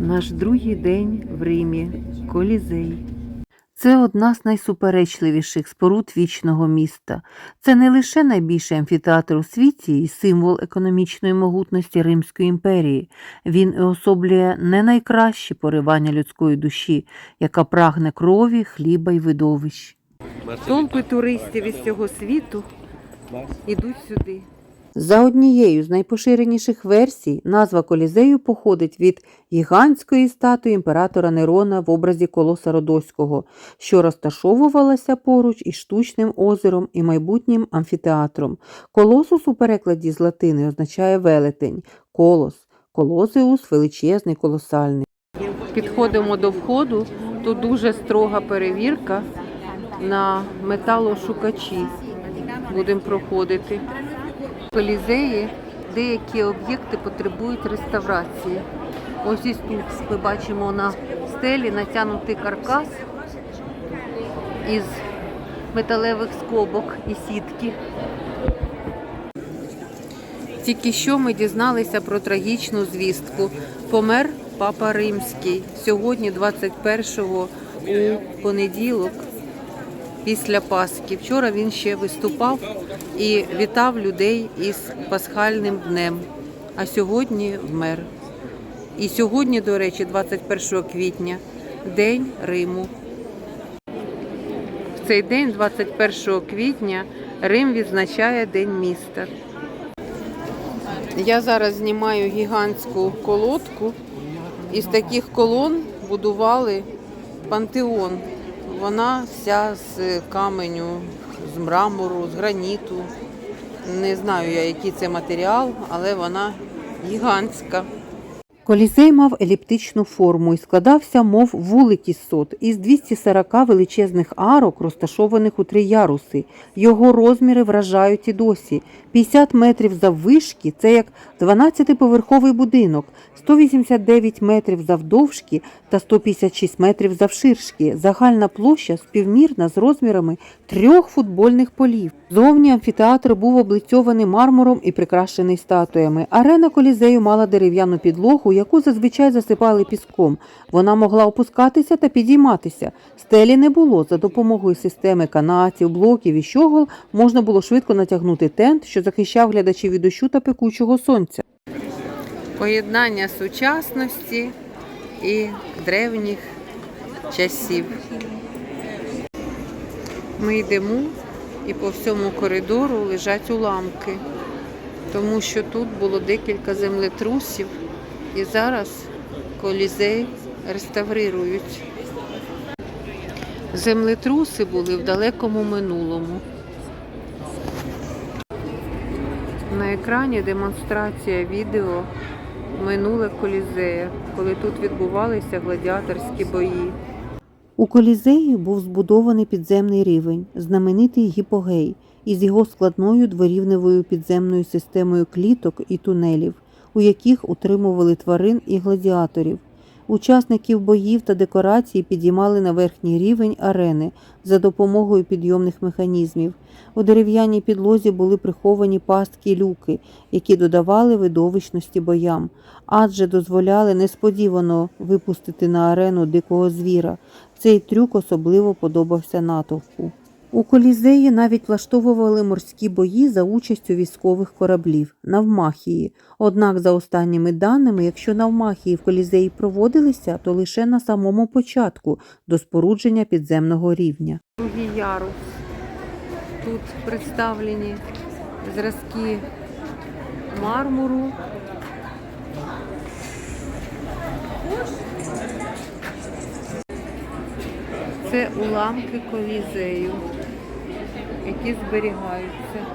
Наш другий день в Римі, Колізей. Це одна з найсуперечливіших споруд вічного міста. Це не лише найбільший амфітеатр у світі і символ економічної могутності Римської імперії. Він і особлює не найкращі поривання людської душі, яка прагне крові, хліба й видовищ. Толпи туристів із цього світу ідуть сюди. За однією з найпоширеніших версій, назва Колізею походить від гігантської статуї імператора Нерона в образі Колоса Родоського, що розташовувалася поруч із штучним озером і майбутнім амфітеатром. Колосус у перекладі з латини означає велетень, колос, колозеус величезний, колосальний. Підходимо до входу, тут дуже строга перевірка на металошукачі. Будемо проходити. Колізеї деякі об'єкти потребують реставрації. Ось ось тут ми бачимо на стелі натягнутий каркас із металевих скобок і сітки. Тільки що ми дізналися про трагічну звістку. Помер Папа Римський сьогодні, 21-го, у понеділок, після Пасхи. Вчора він ще виступав і вітав людей із пасхальним днем, а сьогодні вмер. І сьогодні, до речі, 21 квітня, День Риму. В цей день, 21 квітня, Рим відзначає День міста. Я зараз знімаю гігантську колодку. Із таких колон будували пантеон. Вона вся з каменю, з мрамору, з граніту. Не знаю я, який це матеріал, але вона гігантська. Колізей мав еліптичну форму і складався, мов вулик із сот, із 240 величезних арок, розташованих у три яруси. Його розміри вражають і досі. 50 метрів заввишки – це як 12-поверховий будинок, 189 метрів завдовжки та 156 метрів завширшки. Загальна площа співмірна з розмірами трьох футбольних полів. Зовні амфітеатр був облицьований мармуром і прикрашений статуями. Арена колізею мала дерев'яну підлогу, яку зазвичай засипали піском. Вона могла опускатися та підійматися. Стелі не було. За допомогою системи канатів, блоків і щогол можна було швидко натягнути тент, що захищав глядачів від дощу та пекучого сонця. Поєднання сучасності і древніх часів. Ми йдемо і по всьому коридору лежать уламки, тому що тут було декілька землетрусів, і зараз колізей реставрирують. Землетруси були в далекому минулому. На екрані демонстрація відео минуле колізея, коли тут відбувалися гладіаторські бої. У колізеї був збудований підземний рівень, знаменитий гіпогей, із його складною дворівневою підземною системою кліток і тунелів, у яких утримували тварин і гладіаторів. Учасників боїв та декорацій підіймали на верхній рівень арени за допомогою підйомних механізмів. У дерев'яній підлозі були приховані пастки люки, які додавали видовищності боям, адже дозволяли несподівано випустити на арену дикого звіра. Цей трюк особливо подобався натовпу. У колізеї навіть влаштовували морські бої за участю військових кораблів Навмахії. Однак, за останніми даними, якщо Навмахії в колізеї проводилися, то лише на самому початку до спорудження підземного рівня. Другий ярус. Тут представлені зразки мармуру. Це уламки колізею, які зберігаються.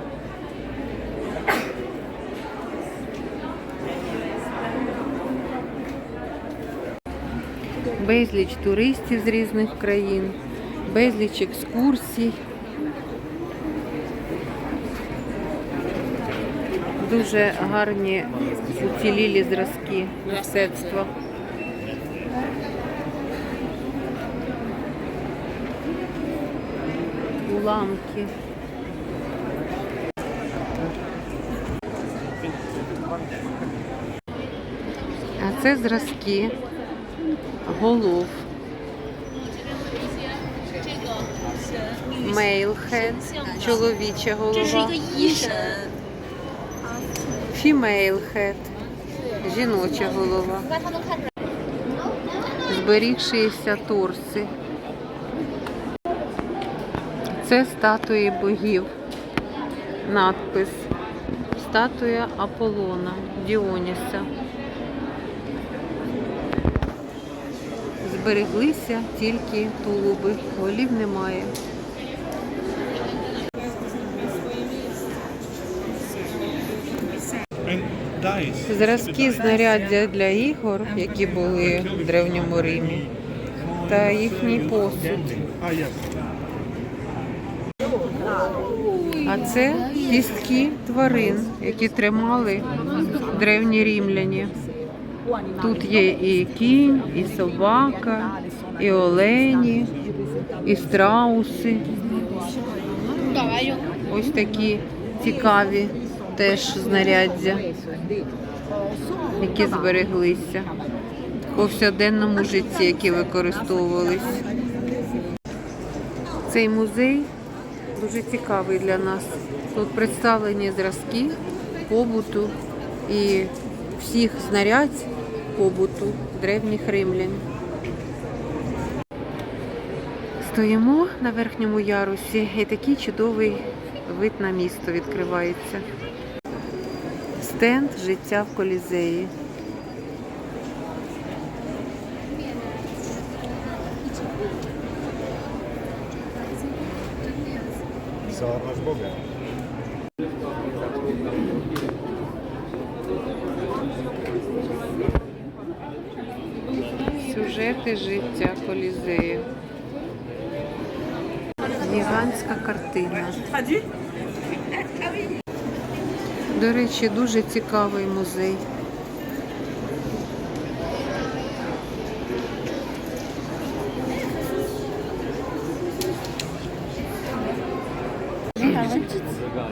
Безліч туристів з різних країн, безліч екскурсій. Дуже гарні уцілілі зразки мистецтва. уламки. А це зразки голов. Мейлхед, чоловіча голова. Фімейлхед, жіноча голова. Зберігшися торси. Це статуї богів. Надпис. Статуя Аполлона Діоніса. Збереглися тільки тулуби, голів немає. Зразки знаряддя для ігор, які були в Древньому Римі, та їхній посуд. Це кістки тварин, які тримали древні римляні. Тут є і кінь, і собака, і олені, і страуси. Ось такі цікаві теж знаряддя, які збереглися в повсякденному житті, які використовувались. Цей музей дуже цікавий для нас. Тут представлені зразки побуту і всіх знарядь побуту древніх римлян. Стоїмо на верхньому ярусі і такий чудовий вид на місто відкривається. Стенд життя в колізеї. Załapasz Boga. Сюжети життя колізею. Гігантська картина. До речі, дуже цікавий музей.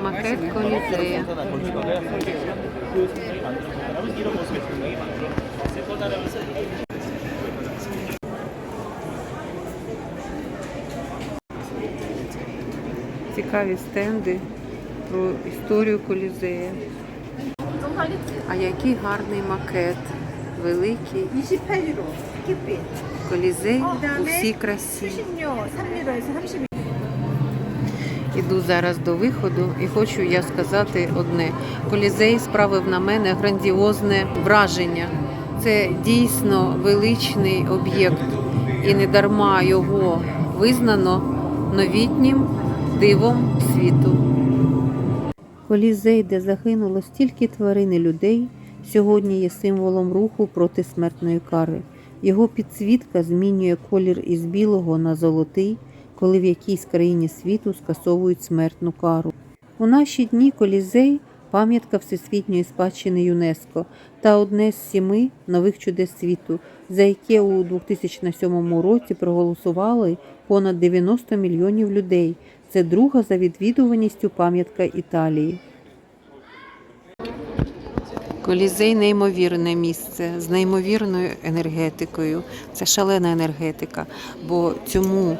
Макет колізея. Цікаві стенди про історію колізея. А який гарний макет, великий. колізей у всій красі. Іду зараз до виходу і хочу я сказати одне: колізей справив на мене грандіозне враження. Це дійсно величний об'єкт, і не дарма його визнано новітнім дивом світу. Колізей, де загинуло стільки тварин і людей, сьогодні є символом руху проти смертної кари. Його підсвітка змінює колір із білого на золотий, коли в якійсь країні світу скасовують смертну кару. У наші дні колізей пам'ятка Всесвітньої спадщини ЮНЕСКО та одне з сіми нових чудес світу, за яке у 2007 році проголосували понад 90 мільйонів людей. Це друга за відвідуваністю пам'ятка Італії. Колізей неймовірне місце з неймовірною енергетикою. Це шалена енергетика, бо цьому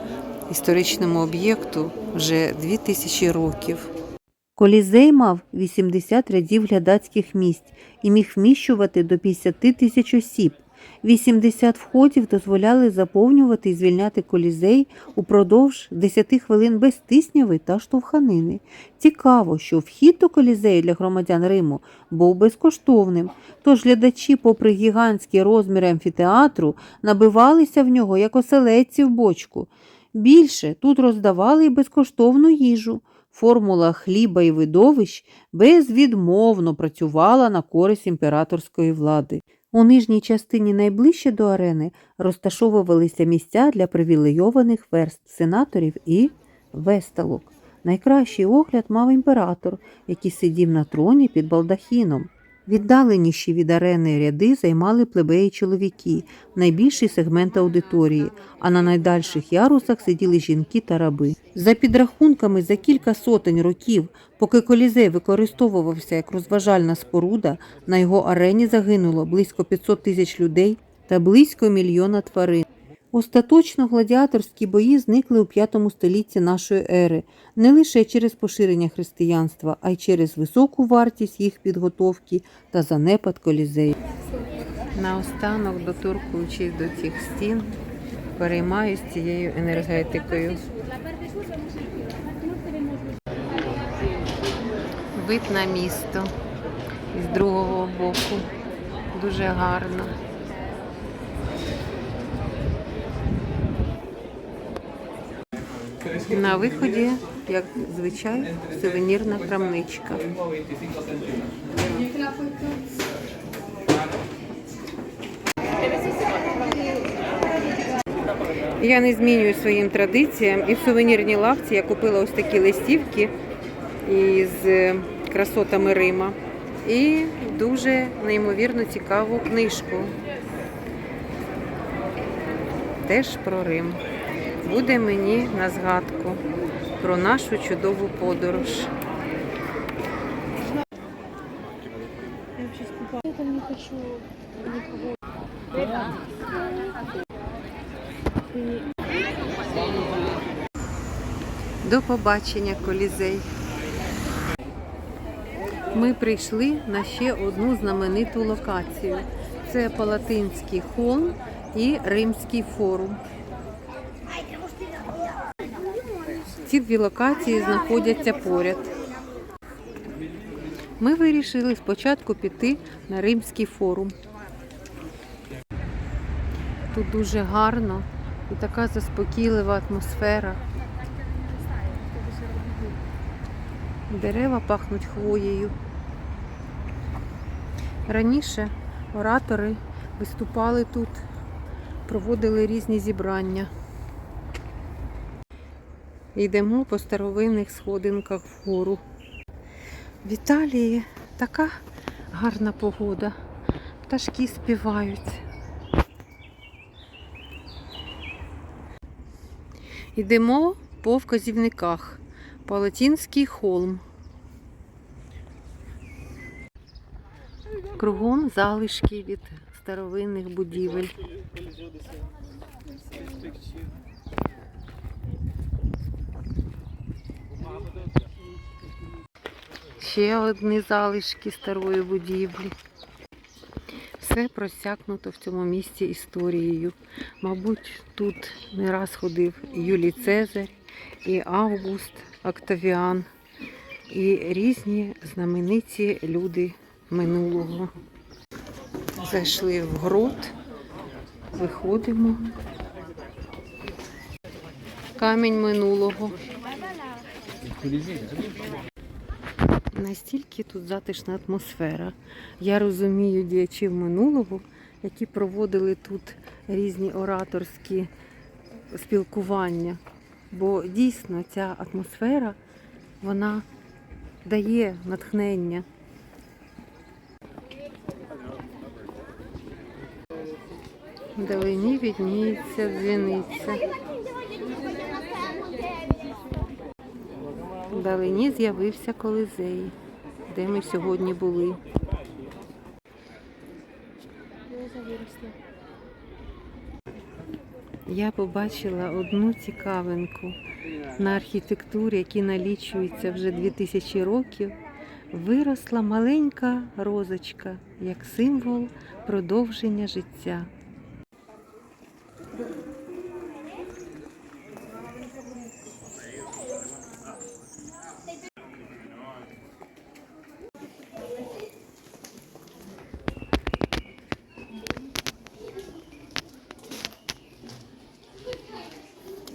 історичному об'єкту вже 2000 років. Колізей мав 80 рядів глядацьких місць і міг вміщувати до 50 тисяч осіб. 80 входів дозволяли заповнювати і звільняти колізей упродовж 10 хвилин без тисняви та штовханини. Цікаво, що вхід до колізею для громадян Риму був безкоштовним, тож глядачі, попри гігантські розміри амфітеатру, набивалися в нього як оселедці в бочку. Більше тут роздавали й безкоштовну їжу. Формула хліба і видовищ безвідмовно працювала на користь імператорської влади. У нижній частині найближче до арени розташовувалися місця для привілейованих верст сенаторів і весталок. Найкращий огляд мав імператор, який сидів на троні під балдахіном. Віддаленіші від арени ряди займали плебеї чоловіки, найбільший сегмент аудиторії, а на найдальших ярусах сиділи жінки та раби. За підрахунками, за кілька сотень років, поки колізей використовувався як розважальна споруда, на його арені загинуло близько 500 тисяч людей та близько мільйона тварин. Остаточно гладіаторські бої зникли у V столітті нашої ери не лише через поширення християнства, а й через високу вартість їх підготовки та занепад колізею. Наостанок, доторкуючись до цих стін, переймаюсь цією енергетикою. Вид на місто з другого боку. Дуже гарно. На виході, як звичай, сувенірна крамничка. Я не змінюю своїм традиціям. І в сувенірній лавці я купила ось такі листівки із е, красотами Рима. І дуже неймовірно цікаву книжку. Теж про Рим. Буде мені на згадку про нашу чудову подорож. Это не хочу никого. До побачення, колізей. Ми прийшли на ще одну знамениту локацію. Це Палатинський холм і Римський форум. Ці дві локації знаходяться поряд. Ми вирішили спочатку піти на Римський форум. Тут дуже гарно і така заспокійлива атмосфера. Дерева пахнуть хвоєю. Раніше оратори виступали тут, проводили різні зібрання. Йдемо по старовинних сходинках вгору. В Італії така гарна погода. Пташки співають. Йдемо по вказівниках. Палатінський холм. Кругом залишки від старовинних будівель. Ще одні залишки старої будівлі. Все просякнуто в цьому місці історією. Мабуть, тут не раз ходив Юлій Цезарь, і Август Октавіан, і різні знамениті люди минулого. Зайшли в грот, виходимо. Камінь минулого. Настільки тут затишна атмосфера. Я розумію діячів минулого, які проводили тут різні ораторські спілкування. Бо дійсно ця атмосфера вона дає натхнення. Вдалині відніється дзвіниця. Вдалині з'явився колизей, де ми сьогодні були. Я побачила одну цікавинку на архітектурі, які налічується вже 2000 років. Виросла маленька розочка як символ продовження життя.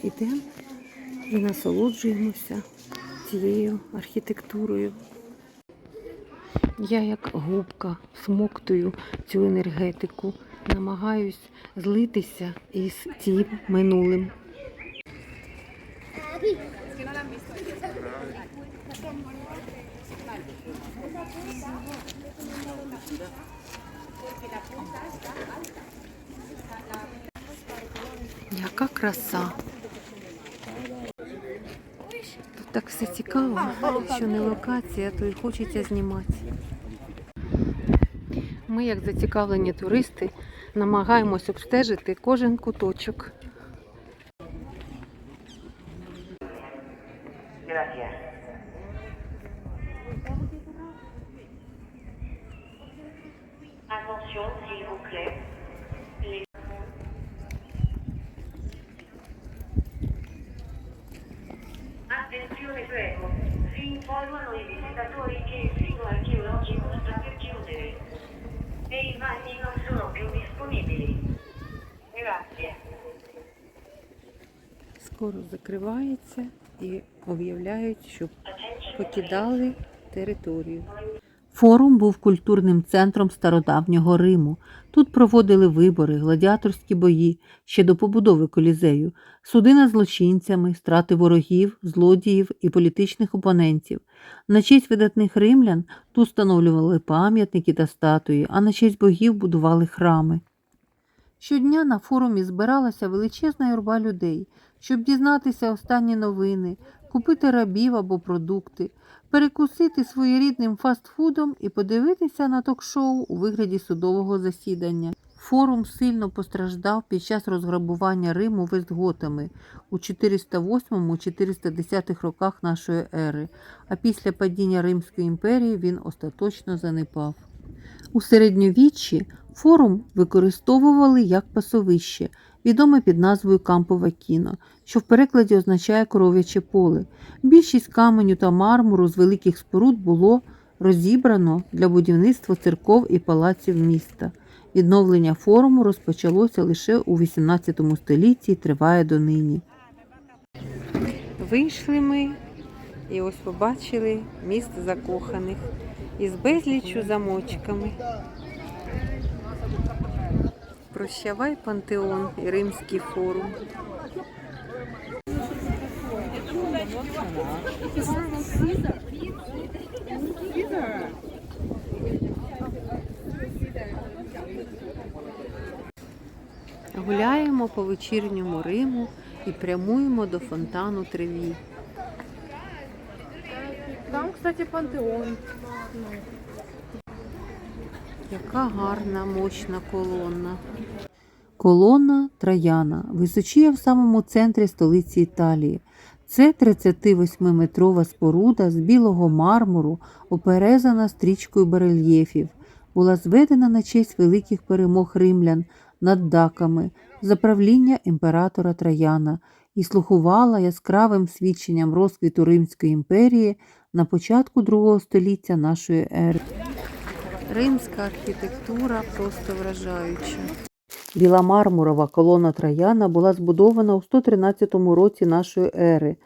Ідемо і насолоджуємося цією архітектурою. Я як губка смоктую цю енергетику, намагаюсь злитися із цим минулим. Яка краса. Тут так все цікаво, що не локація, то й хочеться знімати. Ми, як зацікавлені туристи, Намагаємось обстежити кожен куточок. Attention, Скоро закривається і об'являють, що покидали територію. Форум був культурним центром стародавнього Риму. Тут проводили вибори, гладіаторські бої ще до побудови колізею, суди над злочинцями, страти ворогів, злодіїв і політичних опонентів. На честь видатних римлян тут встановлювали пам'ятники та статуї, а на честь богів будували храми. Щодня на форумі збиралася величезна юрба людей, щоб дізнатися останні новини, купити рабів або продукти, перекусити своєрідним фастфудом і подивитися на ток-шоу у вигляді судового засідання. Форум сильно постраждав під час розграбування Риму вестготами у 408-410 роках нашої ери, а після падіння Римської імперії він остаточно занепав. У середньовіччі форум використовували як пасовище, відоме під назвою Кампове кіно, що в перекладі означає коров'яче поле. Більшість каменю та мармуру з великих споруд було розібрано для будівництва церков і палаців міста. Відновлення форуму розпочалося лише у XVIII столітті і триває донині. Вийшли ми і ось побачили міст закоханих із безліччю замочками. Прощавай пантеон і Римський форум. Гуляємо по вечірньому Риму і прямуємо до фонтану Треві. Там, кстати, пантеон. Яка гарна, мощна колона. Колона Трояна височіє в самому центрі столиці Італії. Це 38-метрова споруда з білого мармуру, оперезана стрічкою барельєфів. Була зведена на честь великих перемог римлян над даками за правління імператора Трояна і слухувала яскравим свідченням розквіту Римської імперії на початку другого століття нашої ери. Римська архітектура просто вражаюча. Біла мармурова колона Трояна була збудована у 113 році нашої ери.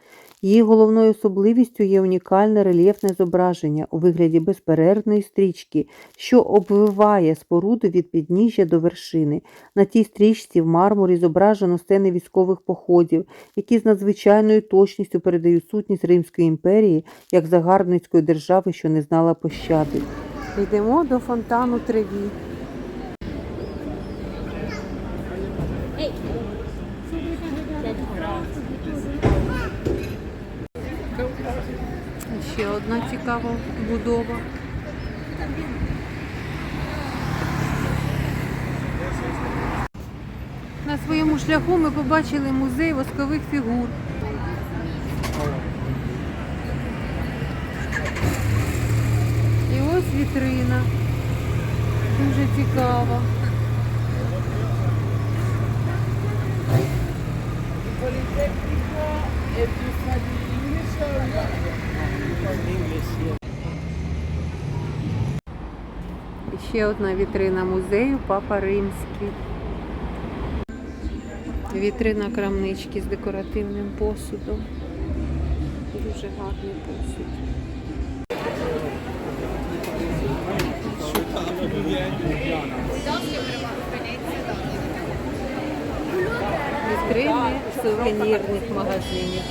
Її головною особливістю є унікальне рельєфне зображення у вигляді безперервної стрічки, що обвиває споруду від підніжжя до вершини. На тій стрічці в мармурі зображено сцени військових походів, які з надзвичайною точністю передають сутність Римської імперії як загарбницької держави, що не знала пощади. Йдемо до фонтану Треві. Ще одна цікава будова. На своєму шляху ми побачили музей воскових фігур. Ось вітрина. Дуже цікава. І ще одна вітрина музею Папа Римський. Вітрина крамнички з декоративним посудом. Дуже гарний посуд. Вітрини сувенірних магазинів.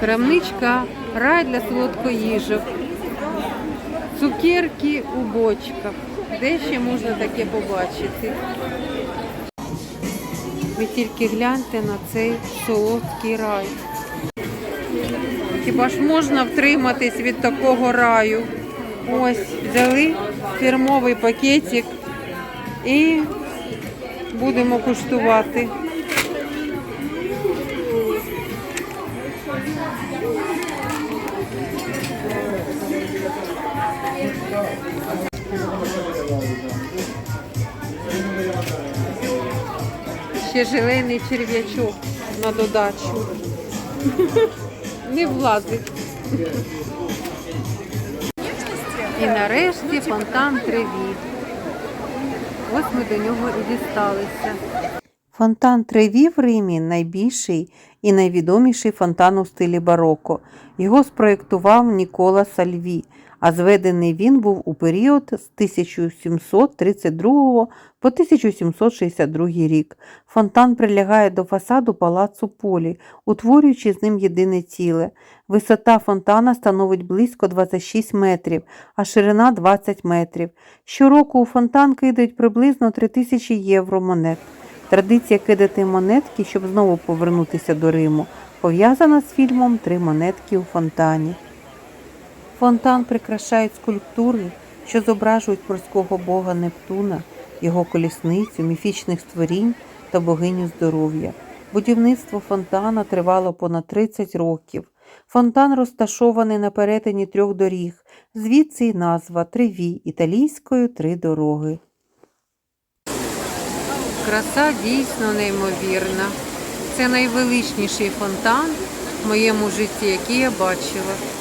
Крамничка рай для солодкоїжок. Цукерки у бочках. Де ще можна таке побачити? Ви тільки гляньте на цей солодкий рай. Хіба ж можна втриматись від такого раю? Ось, взяли фірмовий пакетик і Будемо куштувати. Ще зелений черв'ячок на додачу. Не влазить. І нарешті фонтан Треві. Ось ми до нього і дісталися. Фонтан Треві в Римі найбільший і найвідоміший фонтан у стилі бароко. Його спроєктував Нікола Сальві, а зведений він був у період з 1732 по 1762 рік. Фонтан прилягає до фасаду палацу Полі, утворюючи з ним єдине ціле. Висота фонтана становить близько 26 метрів, а ширина 20 метрів. Щороку у фонтан кидають приблизно 3000 євро монет. Традиція кидати монетки, щоб знову повернутися до Риму, пов'язана з фільмом Три монетки у фонтані. Фонтан прикрашають скульптури, що зображують морського бога Нептуна, його колісницю, міфічних створінь та богиню здоров'я. Будівництво фонтана тривало понад 30 років. Фонтан розташований на перетині трьох доріг, звідси й назва Триві італійською три дороги. Краса дійсно неймовірна. Це найвеличніший фонтан в моєму житті, який я бачила.